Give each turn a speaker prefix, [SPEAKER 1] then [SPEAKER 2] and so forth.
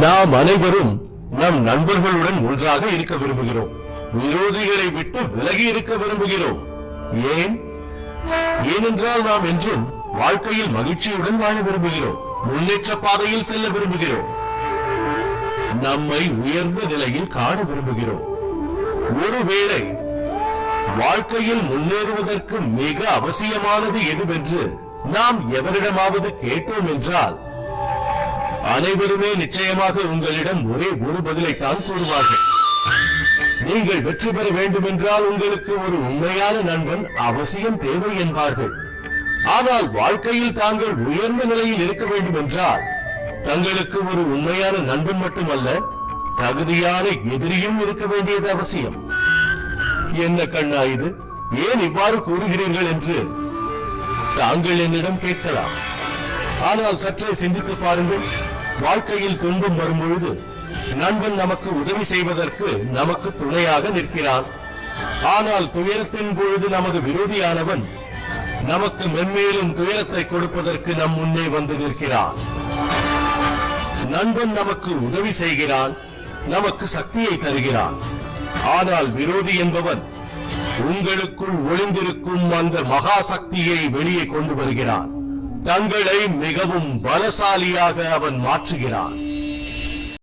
[SPEAKER 1] நாம் அனைவரும் நம் நண்பர்களுடன் ஒன்றாக இருக்க விரும்புகிறோம். விரோதிகளை விட்டு விலகி இருக்க விரும்புகிறோம். ஏன்? ஏனென்றால் நாம் என்றும் வாழ்க்கையில் மகிழ்ச்சியுடன் வாழ விரும்புகிறோம். முன்னேற்ற பாதையில் செல்ல விரும்புகிறோம். நம்மை உயர்ந்த நிலையில் காண விரும்புகிறோம். ஒருவேளை வாழ்க்கையில் முன்னேறுவதற்கு மிக அவசியமானது எதுவென்று நாம் எவரிடமாவது கேட்டோம் என்றால் அனைவருமே நிச்சயமாக உங்களிடம் ஒரே ஒரு பதிலைத்தான் கூறுவார்கள். நீங்கள் வெற்றி பெற வேண்டும் என்றால் உங்களுக்கு ஒரு உண்மையான நண்பன் அவசியம் தேவை என்பார்கள். ஆனால் வாழ்க்கையில் தாங்கள் உயர்ந்த நிலையில் இருக்க வேண்டும் என்றால் தங்களுக்கு ஒரு உண்மையான நண்பன் மட்டுமல்ல தகுதியான எதிரியும் இருக்க வேண்டியது அவசியம். என்ன கண்ணா இது? ஏன் இவ்வாறு கூறுகிறீர்கள் என்று தாங்கள் என்னிடம் கேட்கலாம். ஆனால் சற்றே சிந்தித்து பாருங்கள். வாழ்க்கையில் துன்பம் வரும்பொழுது நண்பன் நமக்கு உதவி செய்வதற்கு நமக்கு துணையாக நிற்கிறான். ஆனால் துயரத்தின் பொழுது நமது விரோதியானவன் நமக்கு மென்மேலும் துயரத்தை கொடுப்பதற்கு நம் முன்னே வந்து நிற்கிறான். நண்பன் நமக்கு உதவி செய்கிறான் நமக்கு சக்தியை தருகிறான். ஆனால் விரோதி என்பவன் உங்களுக்குள் ஒளிந்திருக்கும் அந்த மகா சக்தியை வெளியே கொண்டு வருகிறான். தங்களை மிகவும் பலசாலியாக அவன் மாற்றுகிறான்.